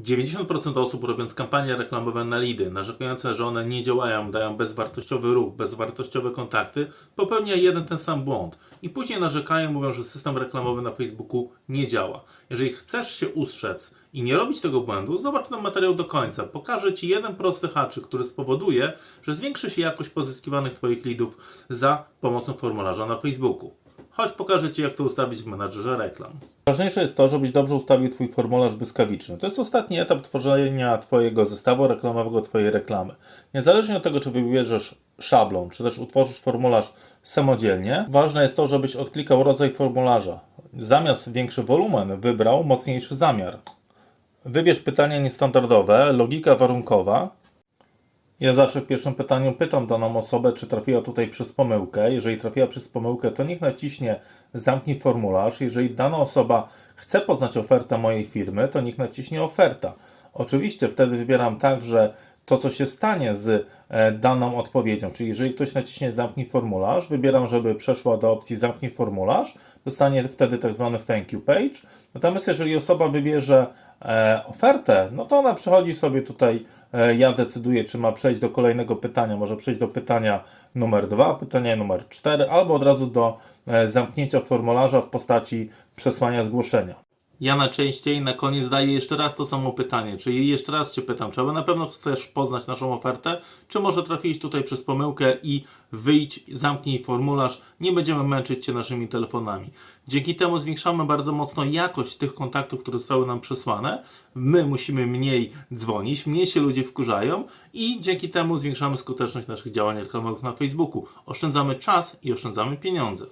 90% osób robiąc kampanie reklamowe na lidy, narzekające, że one nie działają, dają bezwartościowy ruch, bezwartościowe kontakty, popełnia jeden ten sam błąd. I później narzekają, mówią, że system reklamowy na Facebooku nie działa. Jeżeli chcesz się ustrzec i nie robić tego błędu, zobacz ten materiał do końca. Pokażę Ci jeden prosty haczyk, który spowoduje, że zwiększy się jakość pozyskiwanych Twoich lidów za pomocą formularza na Facebooku. Chodź pokażę Ci, jak to ustawić w menadżerze reklam. Ważniejsze jest to, żebyś dobrze ustawił Twój formularz błyskawiczny. To jest ostatni etap tworzenia Twojego zestawu reklamowego, Twojej reklamy. Niezależnie od tego, czy wybierzesz szablon, czy też utworzysz formularz samodzielnie, ważne jest to, żebyś odklikał rodzaj formularza. Zamiast większy wolumen, wybrał mocniejszy zamiar. Wybierz pytania niestandardowe, logika warunkowa, ja zawsze w pierwszym pytaniu pytam daną osobę, czy trafiła tutaj przez pomyłkę. Jeżeli trafiła przez pomyłkę, to niech naciśnie zamknij formularz. Jeżeli dana osoba chce poznać ofertę mojej firmy, to niech naciśnie oferta. Oczywiście wtedy wybieram tak, że to, co się stanie z e, daną odpowiedzią, czyli jeżeli ktoś naciśnie zamknij formularz, wybieram, żeby przeszła do opcji zamknij formularz, dostanie wtedy tak zwany thank you page. Natomiast jeżeli osoba wybierze e, ofertę, no to ona przechodzi sobie tutaj, e, ja decyduję, czy ma przejść do kolejnego pytania, może przejść do pytania numer 2, pytania numer 4, albo od razu do zamknięcia formularza w postaci przesłania zgłoszenia. Ja najczęściej na koniec daję jeszcze raz to samo pytanie, czyli jeszcze raz Cię pytam, czy aby na pewno chcesz poznać naszą ofertę, czy może trafiłeś tutaj przez pomyłkę i wyjdź, zamknij formularz, nie będziemy męczyć Cię naszymi telefonami. Dzięki temu zwiększamy bardzo mocno jakość tych kontaktów, które zostały nam przesłane. My musimy mniej dzwonić, mniej się ludzie wkurzają i dzięki temu zwiększamy skuteczność naszych działań reklamowych na Facebooku. Oszczędzamy czas i oszczędzamy pieniądze.